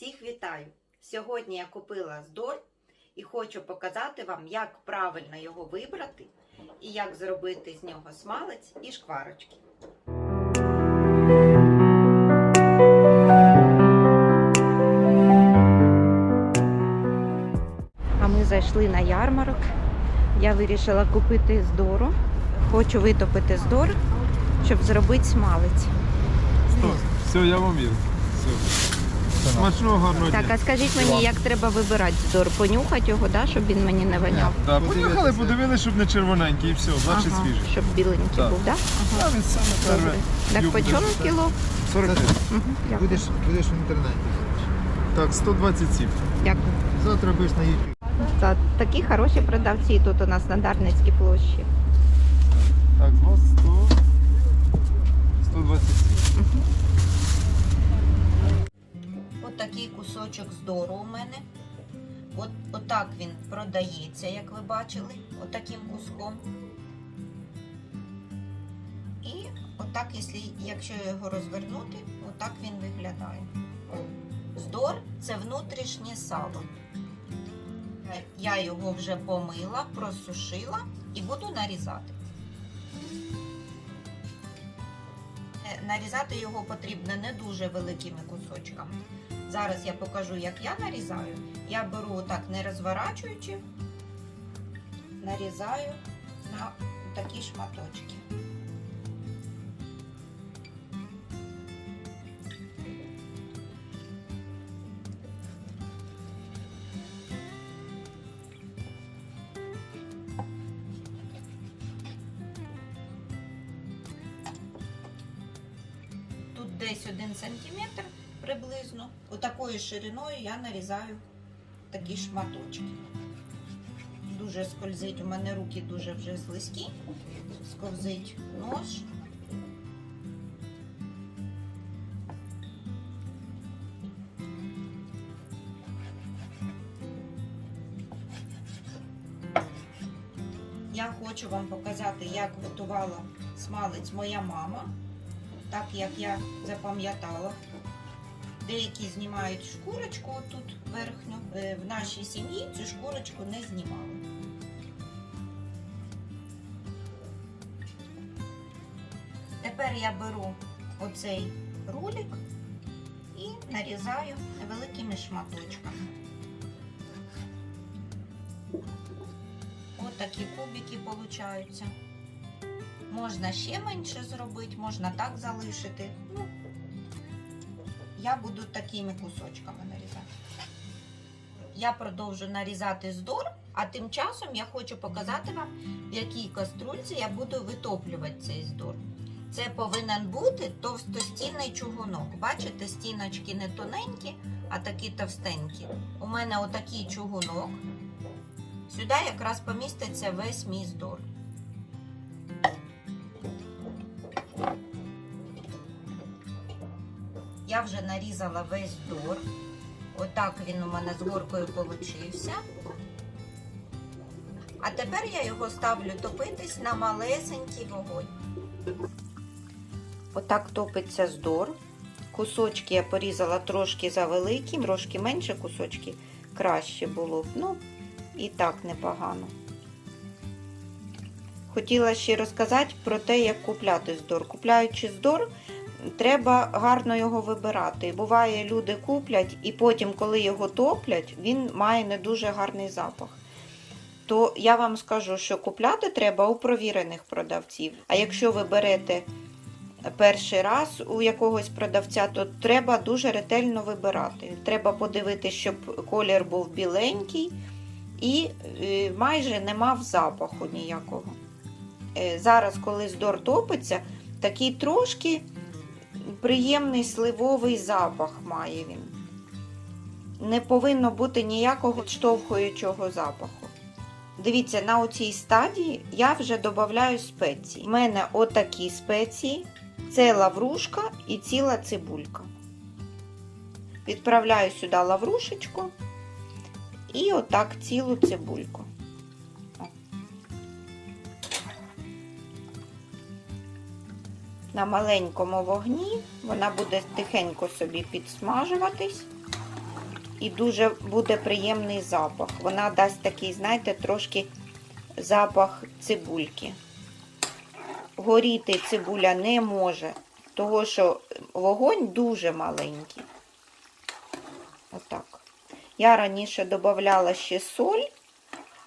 Всіх вітаю! Сьогодні я купила здор і хочу показати вам, як правильно його вибрати і як зробити з нього смалець і шкварочки. А ми зайшли на ярмарок. Я вирішила купити здору. Хочу витопити здор, щоб зробити смалець. Все, я вам вірю. Все. Смачного гарного Так, дня. а скажіть мені, як треба вибирати здор? Понюхати його, да, щоб він мені не воняв? Да, поїхали, подивилися, щоб не червоненький і все, значить Ага, свіжий. щоб біленький Так. був, так? Да? А він саме Добре. перше. Так по чому кіло? 45. Угу, дякую. Будеш, будеш в інтернеті. Так, 127. дякую. Завтра будеш на YouTube. Та, такі хороші продавці тут у нас на Дарницькій площі. Так, з вас 100... 127. От такий кусочок здору у мене. От, отак він продається, як ви бачили, отаким куском. І отак, якщо, його розвернути, отак він виглядає. Здор це внутрішнє сало. Я його вже помила, просушила і буду нарізати. Е, Нарізати його потрібно не дуже великими кусочками. Зараз я покажу, як я нарізаю. Я беру так, не розворачуючи, нарізаю на такі шматочки. Тут десь один сантиметр приблизно. Отакою шириною я нарізаю такі шматочки. Дуже скользить, у мене руки дуже вже слизькі. Сковзить нож. Я хочу вам показати, як готувала смалець моя мама так як я запам'ятала. Деякі знімають шкурочку тут верхню. Е, В нашій сім'ї цю шкурочку не знімали. Тепер я беру оцей рулик і нарізаю невеликими шматочками. Ось такі кубики получаються. Можна ще менше зробити, можна так залишити. Ну, я буду такими кусочками нарізати. Я продовжу нарізати здор, а тим часом я хочу показати вам, в якій каструльці я буду витоплювати цей здор. Це повинен бути товстостінний чугунок. Бачите, стіночки не тоненькі, а такі товстенькі. У мене отакий чугунок. Сюди якраз поміститься весь мій здор. Вже нарізала весь дор. Отак він у мене з горкою получився. А тепер я його ставлю топитись на малесенький вогонь. Отак топиться здор. Кусочки я порізала трошки завеликі, трошки менше кусочки краще було б. Ну, і так непогано. Хотіла ще розказати про те, як купляти здор. Купляючи здор, треба гарно його вибирати. Буває, люди куплять, і потім, коли його топлять, він має не дуже гарний запах. То я вам скажу, що купляти треба у провірених продавців. А якщо ви берете перший раз у якогось продавця, то треба дуже ретельно вибирати. Треба подивитися, щоб колір був біленький і е, майже не мав запаху ніякого. Е, Зараз, коли здор топиться, такий трошки приємний сливовий запах має він. Не повинно бути ніякого відштовхуючого запаху. Дивіться, на оцій стадії я вже додаю спеції. У мене отакі спеції. Це лаврушка і ціла цибулька. Відправляю сюди лаврушечку і отак цілу цибульку. На маленькому вогні. Вона буде тихенько собі підсмажуватись. і дуже буде приємний запах. Вона дасть такий, знаєте, трошки запах цибульки. Горіти цибуля не може, того що вогонь дуже маленький. Отак. Я раніше додавала ще соль,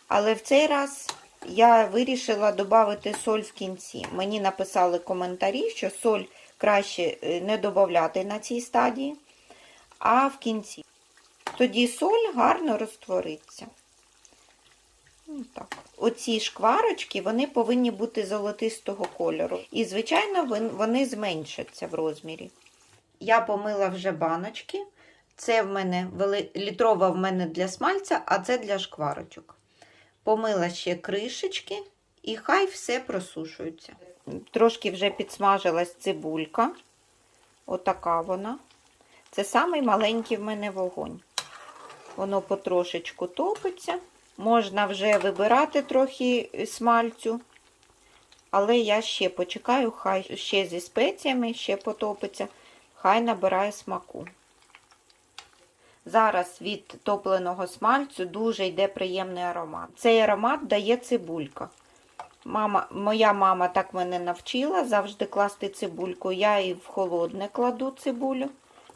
але в цей раз я вирішила додати соль в кінці. Мені написали коментарі, що соль краще е, не додати на цій стадії, а в кінці. Тоді соль гарно розтвориться. Ну, так. Оці шкварочки вони повинні бути золотистого кольору. І, звичайно, вони зменшаться в розмірі. Я помила вже баночки. Це в мене літрова в мене для смальця, а це для шкварочок. Помила ще кришечки і хай все просушується. Трошки вже підсмажилась цибулька. Отака вона. Це самий маленький в мене вогонь. Воно потрошечку топиться. Можна вже вибирати трохи смальцю. Але я ще почекаю, хай ще зі спеціями ще потопиться, хай набирає смаку. Зараз від топленого смальцю дуже йде приємний аромат. Цей аромат дає цибулька. Мама, моя мама так мене навчила завжди класти цибульку. Я і в холодне кладу цибулю,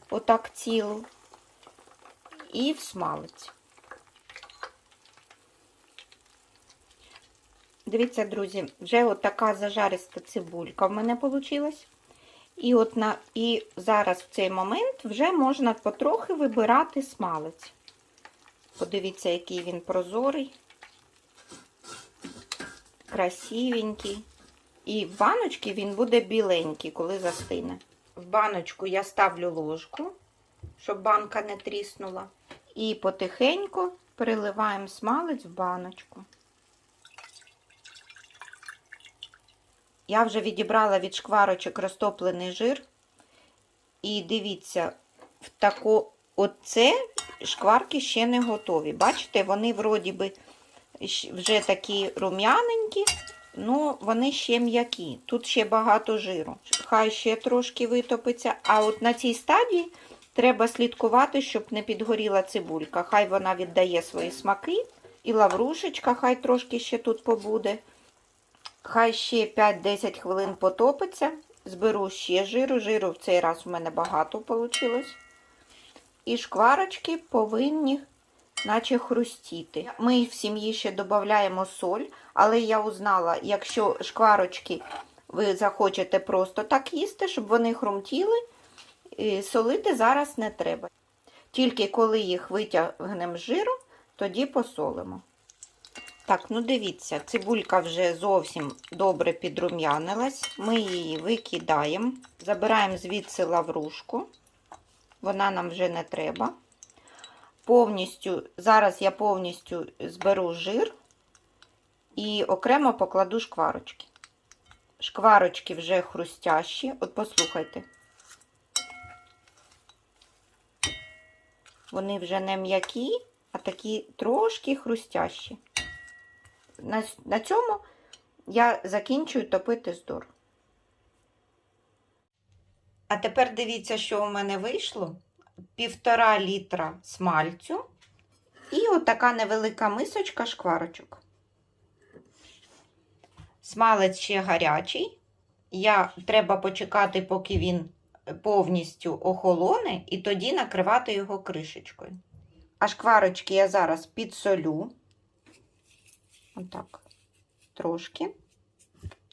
отак цілу, і в смалець. Дивіться, друзі, вже от така зажариста цибулька в мене вийшла. І от на, і зараз в цей момент вже можна потрохи вибирати смалець. Подивіться, який він прозорий, красивенький. І в баночці він буде біленький, коли застине. В баночку я ставлю ложку, щоб банка не тріснула. І потихеньку переливаємо смалець в баночку. Я вже відібрала від шкварочок розтоплений жир. І дивіться, в таку оце шкварки ще не готові. Бачите, вони вроді би вже такі рум'яненькі, але вони ще м'які. Тут ще багато жиру. Хай ще трошки витопиться. А от на цій стадії треба слідкувати, щоб не підгоріла цибулька. Хай вона віддає свої смаки. І лаврушечка хай трошки ще тут побуде. Хай ще 5-10 хвилин потопиться. Зберу ще жиру. Жиру в цей раз у мене багато вийшло. І шкварочки повинні наче хрустіти. Ми в сім'ї ще додаємо соль, але я узнала, якщо шкварочки ви захочете просто так їсти, щоб вони хрумтіли, солити зараз не треба. Тільки коли їх витягнемо з жиру, тоді посолимо. Так, ну дивіться, цибулька вже зовсім добре підрум'янилась. Ми її викидаємо, забираємо звідси лаврушку. Вона нам вже не треба. Повністю, зараз я повністю зберу жир і окремо покладу шкварочки. Шкварочки вже хрустящі. От послухайте. Вони вже не м'які, а такі трошки хрустящі. На, на цьому я закінчую топити здор. А тепер дивіться, що у мене вийшло. Півтора літра смальцю і отака невелика мисочка шкварочок. Смалець ще гарячий. Я треба почекати, поки він повністю охолоне, і тоді накривати його кришечкою. А шкварочки я зараз підсолю. Отак, трошки.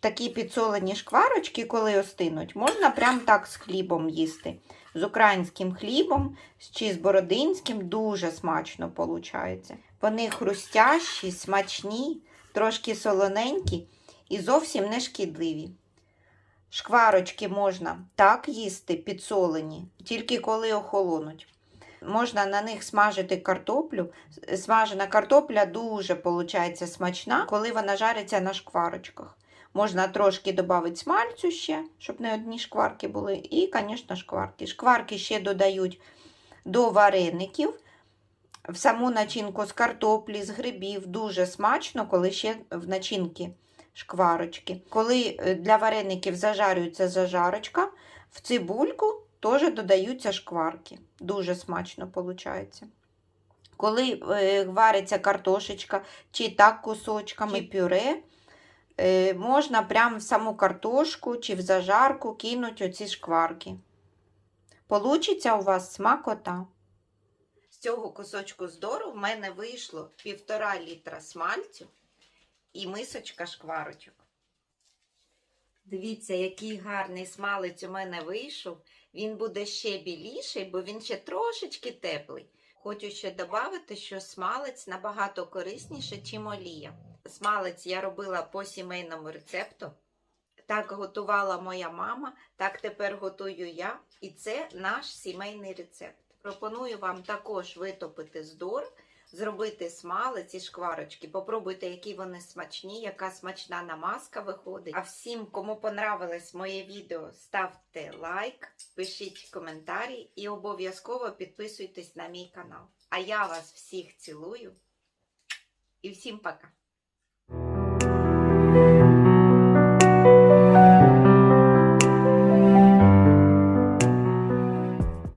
Такі підсолені шкварочки, коли остинуть, можна прям так з хлібом їсти. З українським хлібом чи з бородинським дуже смачно виходить. Вони хрустящі, смачні, трошки солоненькі і зовсім не шкідливі. Шкварочки можна так їсти, підсолені, тільки коли охолонуть. Можна на них смажити картоплю. Смажена картопля дуже виходить смачна, коли вона жариться на шкварочках. Можна трошки додати смальцю ще, щоб не одні шкварки були. І, звісно, шкварки. Шкварки ще додають до вареників. В саму начинку з картоплі, з грибів. Дуже смачно, коли ще в начинки шкварочки. Коли е, для вареників зажарюється зажарочка, в цибульку теж додаються шкварки. Дуже смачно виходить. Коли е, вариться картошечка, чи так кусочками чи пюре, е, можна прямо в саму картошку чи в зажарку кинути оці шкварки. Получиться у вас смакота. З цього кусочку здору в мене вийшло півтора літра смальцю і мисочка шкварочок. Дивіться, який гарний смалець у мене вийшов. Він буде ще біліший, бо він ще трошечки теплий. Хочу ще додати, що смалець набагато корисніше, ніж олія. Смалець я робила по сімейному рецепту. Так готувала моя мама, так тепер готую я. І це наш сімейний рецепт. Пропоную вам також витопити здор, зробити смали, ці шкварочки. Попробуйте, які вони смачні, яка смачна намазка виходить. А всім, кому понравилось моє відео, ставте лайк, пишіть коментарі і обов'язково підписуйтесь на мій канал. А я вас всіх цілую і всім пока!